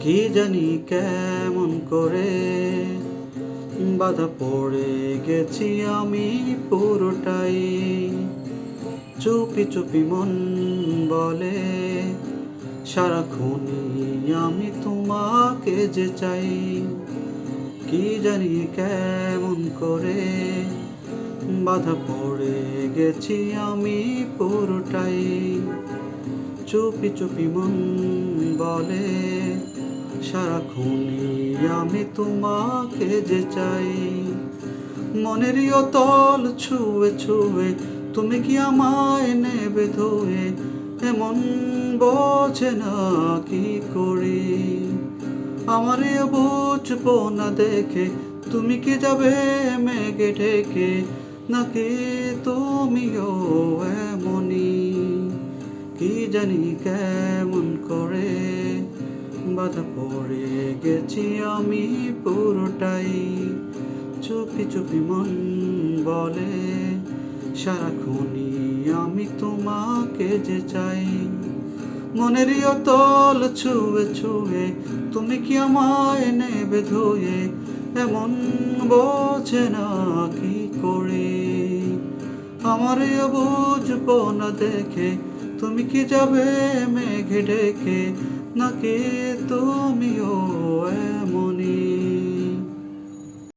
কি জানি কেমন করে বাধা পড়ে গেছি আমি পুরোটাই। চুপি চুপি মন বলে, সারাক্ষণই আমি তোমাকে যে চাই। কি জানি কেমন করে বাধা পড়ে গেছি আমি পুরোটাই। চুপি চুপি মন বলে, সারাক্ষণই আমি তোমাকে যে চাই। মনের তল ছুঁয়ে ছুঁয়ে তুমি কি আমায় নেবে ধুয়ে? এমন বোঝে না কি করি? আমার বুঝব না দেখে তুমি কি যাবে মেঘে ঢেকে? নাকি তুমিও এমনই জানি কেমন করে বাধা পড়ে গেছি আমি পুরোটাই। চুপি চুপি মন বলে, সারাক্ষণই আমি তোমাকে যে চাই। মনের তল ছুঁয়ে ছুঁয়ে তুমি কি আমায় নেবে ধুয়ে, এমন বোঝে না কি করে। আমার বুঝব না দেখে তুমি কি যাবে মেঘে ডেকে? নাকি তুমিও